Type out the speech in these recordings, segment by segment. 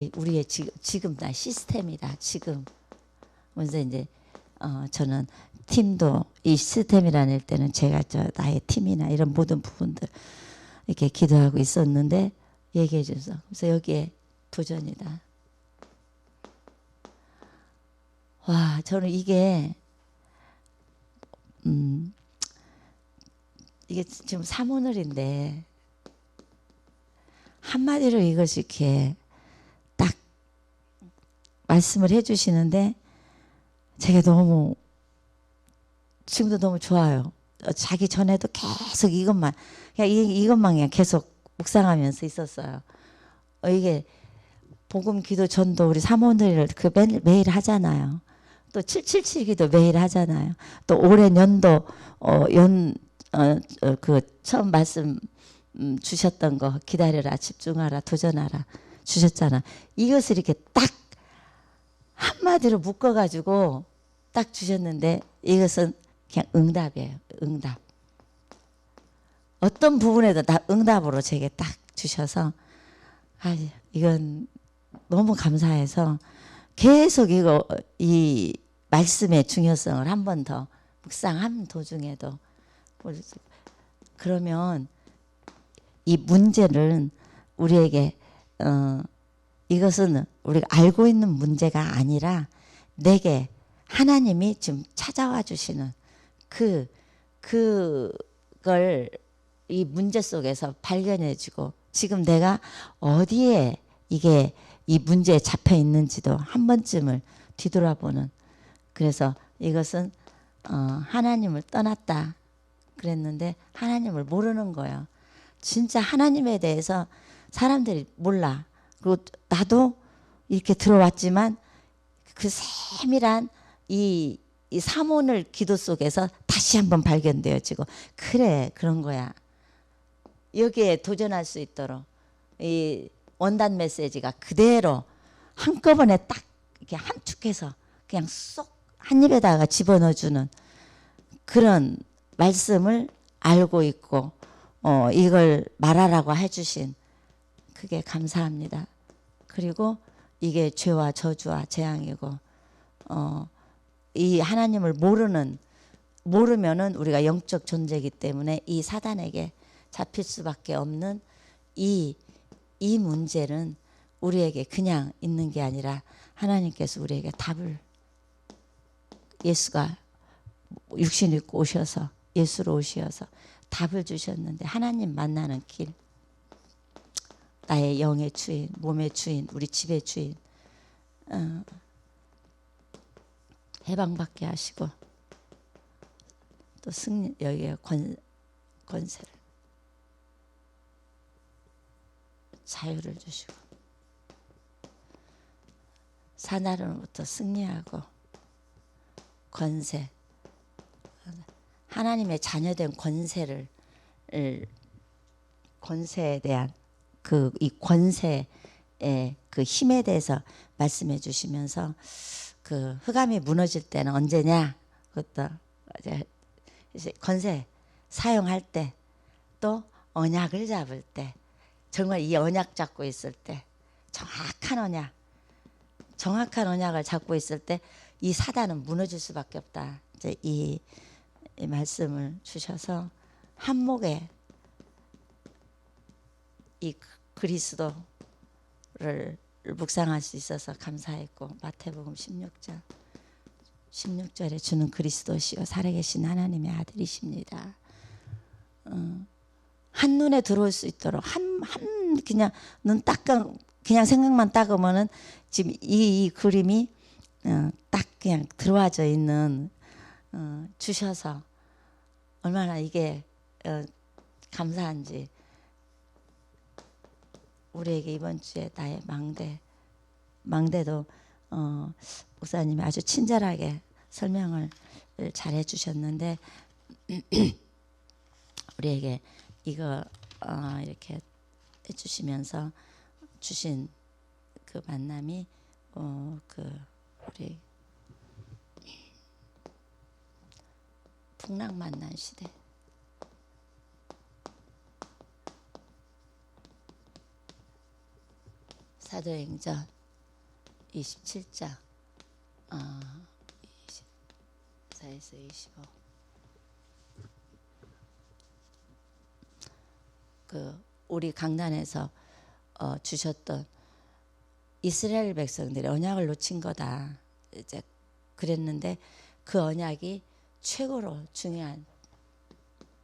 우리의 지금 지금 나 시스템이다 지금 그래서 이제 어 저는 팀도 이 시스템이라는 때는 제가 저 나의 팀이나 이런 모든 부분들 이렇게 기도하고 있었는데 얘기해 줘서 그래서 여기에 도전이다. 와 저는 이게 음 이게 지금 사모늘인데 한마디로 이것이 이렇게 딱 말씀을 해주시는데 제가 너무 지금도 너무 좋아요. 어, 자기 전에도 계속 이것만 그냥 이, 이것만 그냥 계속 묵상하면서 있었어요. 어, 이게 복음 기도 전도 우리 사모들을 그 매일, 매일 하잖아요. 또 777 기도 매일 하잖아요. 또 올해 연도 어 연어그 어, 처음 말씀 음, 주셨던 거 기다려라 집중하라 도전하라 주셨잖아. 이것을 이렇게 딱 한마디로 묶어가지고 딱 주셨는데 이것은 그냥 응답이에요. 응답. 어떤 부분에도 다 응답으로 제게 딱 주셔서 아 이건 너무 감사해서 계속 이거 이 말씀의 중요성을 한 번 더 묵상한 도중에도 그러면 이 문제는 우리에게 어 이것은 우리가 알고 있는 문제가 아니라 내게 하나님이 지금 찾아와 주시는 그 그걸 이 문제 속에서 발견해주고 지금 내가 어디에 이게 이 문제에 잡혀 있는지도 한 번쯤을 뒤돌아보는 그래서 이것은 어, 하나님을 떠났다 그랬는데 하나님을 모르는 거예요. 진짜 하나님에 대해서 사람들이 몰라. 그리고 나도 이렇게 들어왔지만 그 세밀한 이, 이 사모늘 기도 속에서 다시 한번 발견되어지고 그래 그런 거야. 여기에 도전할 수 있도록 이 원단 메시지가 그대로 한꺼번에 딱 이렇게 함축해서 그냥 쏙 한 입에다가 집어넣어주는 그런 말씀을 알고 있고 어, 이걸 말하라고 해주신 그게 감사합니다. 그리고 이게 죄와 저주와 재앙이고 어, 이 하나님을 모르는 모르면은 우리가 영적 존재이기 때문에 이 사단에게 잡힐 수밖에 없는 이, 이 문제는 우리에게 그냥 있는 게 아니라 하나님께서 우리에게 답을 예수가 육신 입고 오셔서 예수로 오셔서 답을 주셨는데 하나님 만나는 길 나의 영의 주인 몸의 주인 우리 집의 주인. 어, 해방받게 하시고 또 승리 여기에 권, 권세를 자유를 주시고 사나름부터 승리하고 권세 하나님의 자녀된 권세를 권세에 대한 그 이 권세의 그 힘에 대해서 말씀해 주시면서 그 흑암이 무너질 때는 언제냐? 그것도 이제 권세 사용할 때 또 언약을 잡을 때 정말 이 언약 잡고 있을 때 정확한 언약 정확한 언약을 잡고 있을 때 이 사단은 무너질 수밖에 없다. 이제 이, 이 말씀을 주셔서 한목에 이 그리스도를 묵상할 수 있어서 감사했고 마태복음 16장 16절에 주는 그리스도시요 살아계신 하나님의 아들이십니다. 어, 한 눈에 들어올 수 있도록 한, 한 그냥 눈 닦아 그냥 생각만 닦으면은 지금 이, 이 그림이 어, 딱 그냥 들어와져 있는 어, 주셔서 얼마나 이게 어, 감사한지 우리에게 이번 주에 나의 망대 망대도 어, 목사님이 아주 친절하게 설명을 잘 해주셨는데 우리에게 이거 어, 이렇게 해주시면서 주신 그 만남이 어, 그 우리 풍랑 만난 시대 사도행전 27장 어, 24에서 25. 그 우리 강단에서 어, 주셨던 이스라엘 백성들이 언약을 놓친 거다. 이제 그랬는데 그 언약이 최고로 중요한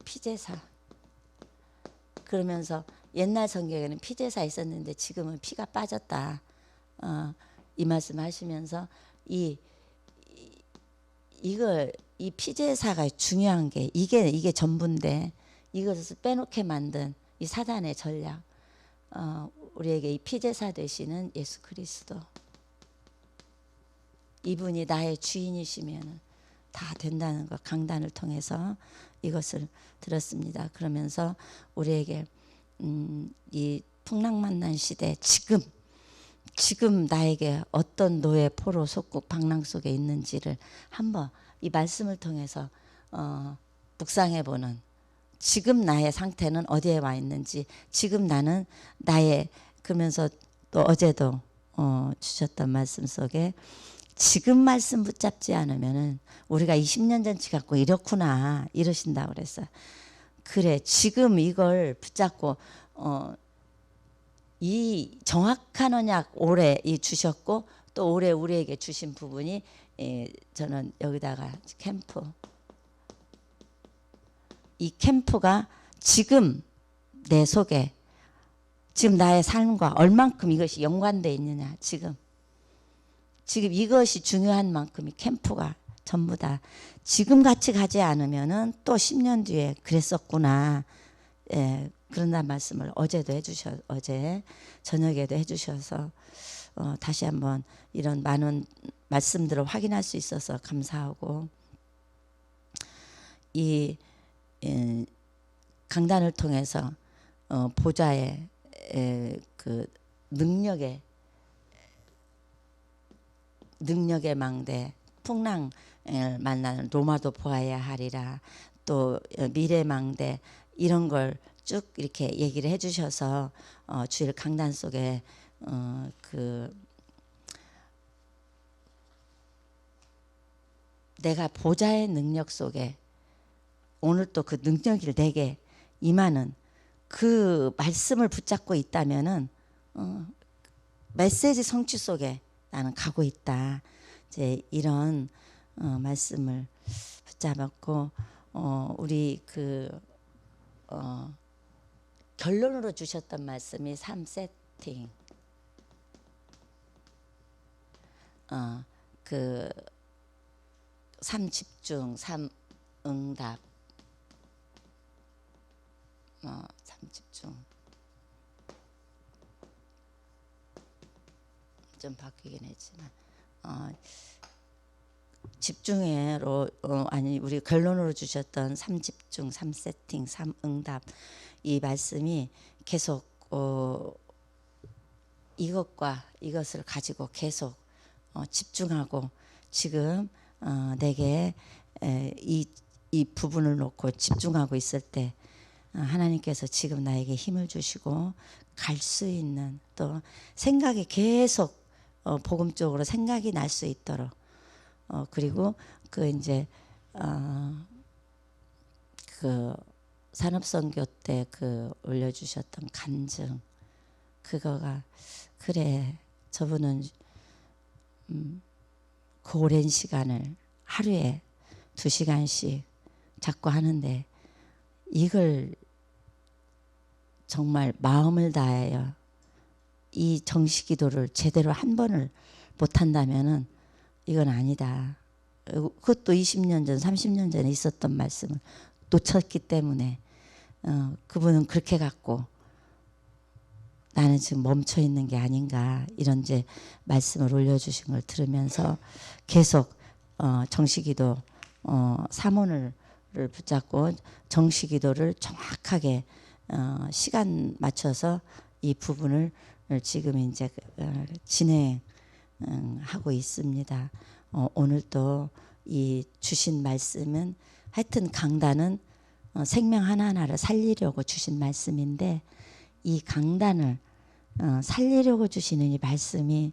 피제사. 그러면서 옛날 성경에는 피제사 있었는데 지금은 피가 빠졌다. 어, 이 말씀 하시면서 이, 이 이걸 이 피제사가 중요한 게 이게 이게 전부인데 이것을 빼놓게 만든 이 사단의 전략. 어, 우리에게 이 피제사 되시는 예수 그리스도. 이분이 나의 주인이시면 다 된다는 것 강단을 통해서 이것을 들었습니다. 그러면서 우리에게 음, 이 풍랑만난 시대 지금 지금 나에게 어떤 노예 포로 속국 방랑 속에 있는지를 한번 이 말씀을 통해서 어, 묵상해 보는 지금 나의 상태는 어디에 와 있는지 지금 나는 나의 그러면서 또 어제도 어, 주셨던 말씀 속에 지금 말씀 붙잡지 않으면은 우리가 20년 전치 갖고 이렇구나 이러신다 그랬어요. 그래 지금 이걸 붙잡고 어, 이 정확한 언약 올해 이 주셨고 또 올해 우리에게 주신 부분이 예, 저는 여기다가 캠프. 이 캠프가 지금 내 속에 지금 나의 삶과 얼만큼 이것이 연관돼 있느냐 지금. 지금 이것이 중요한 만큼 이 캠프가 전부 다 지금 같이 가지 않으면은 또 10년 뒤에 그랬었구나. 예, 그런다는 말씀을 어제도 해주셔 어제 저녁에도 해주셔서 어, 다시 한번 이런 많은 말씀들을 확인할 수 있어서 감사하고 이 예, 강단을 통해서 어, 보좌의 에, 그 능력의 능력의 망대 풍랑을 만나는 로마도 보아야 하리라 또 미래 망대 이런 걸 쭉 이렇게 얘기를 해주셔서 어, 주일 강단 속에 어, 그 내가 보좌의 능력 속에 오늘 또 그 능력이 내게 임하는 그 말씀을 붙잡고 있다면은 어, 메시지 성취 속에 나는 가고 있다. 이제 이런 어, 말씀을 붙잡았고 어, 우리 그 어, 결론으로 주셨던 말씀이 3세팅. 어, 그 3집중, 3응답. 어, 3집중. 좀 바뀌긴 했지만 어, 집중해로 어, 아니 우리 결론으로 주셨던 삼집중, 삼세팅, 삼응답 이 말씀이 계속 어, 이것과 이것을 가지고 계속 어, 집중하고 지금 어, 내게 에, 이, 이 부분을 놓고 집중하고 있을 때 어, 하나님께서 지금 나에게 힘을 주시고 갈 수 있는 또 생각이 계속 어, 복음 쪽으로 생각이 날 수 있도록 어, 그리고 그 이제 어, 그 산업선교 때 그 올려주셨던 간증 그거가 그래 저분은 음, 그 오랜 시간을 하루에 두 시간씩 자꾸 하는데 이걸 정말 마음을 다하여 이 정식기도를 제대로 한 번을 못 한다면은 이건 아니다. 그것도 20년 전, 30년 전에 있었던 말씀을 놓쳤기 때문에 어, 그분은 그렇게 갖고 나는 지금 멈춰 있는 게 아닌가 이런 이제 말씀을 올려주신 걸 들으면서 계속 어, 정식기도 어, 사문을 붙잡고 정식기도를 정확하게 어, 시간 맞춰서 이 부분을 지금 이제 어, 진행 하고 있습니다. 어, 오늘 또이 주신 말씀은 하여튼 강단은 어, 생명 하나하나를 살리려고 주신 말씀인데 이 강단을 어, 살리려고 주시는 이 말씀이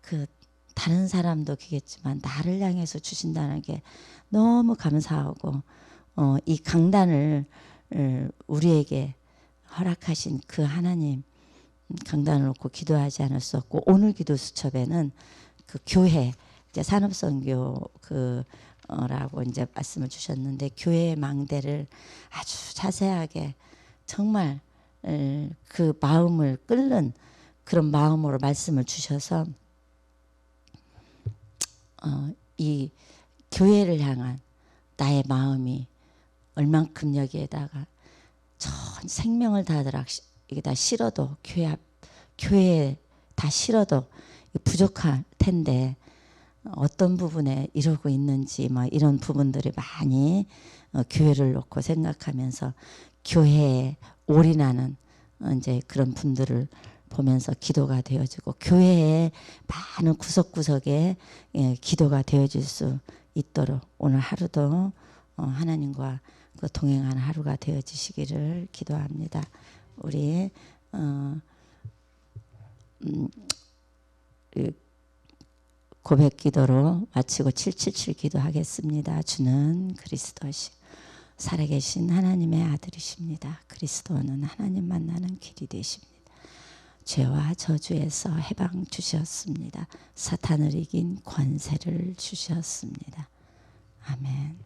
그 다른 사람도 그겠지만 나를 향해서 주신다는 게 너무 감사하고 어, 이 강단을 어, 우리에게 허락하신 그 하나님 음, 강단을 놓고 기도하지 없고 오늘 기도 수첩에는 그 교회 이제 산업선교 그 라고 이제 말씀을 주셨는데 교회의 망대를 아주 자세하게 정말 에, 그 마음을 끓는 그런 마음으로 말씀을 주셔서 어, 이 교회를 향한 나의 마음이 얼만큼 여기에다가 전 생명을 다들어 이게 다 싫어도 교회 앞 교회에 다 싫어도 부족할 텐데 어떤 부분에 이러고 있는지 뭐 이런 부분들이 많이 어, 교회를 놓고 생각하면서 교회에 올인하는 어, 이제 그런 분들을 보면서 기도가 되어지고 교회의 많은 구석구석에 예, 기도가 되어질 수 있도록 오늘 하루도 어, 하나님과 그 동행하는 하루가 되어지시기를 기도합니다. 우리 어, 음, 그 고백 기도로 마치고 777 기도하겠습니다. 주는 그리스도시 살아계신 하나님의 아들이십니다. 그리스도는 하나님 만나는 길이 되십니다. 죄와 저주에서 해방 주셨습니다. 사탄을 이긴 권세를 주셨습니다. 아멘.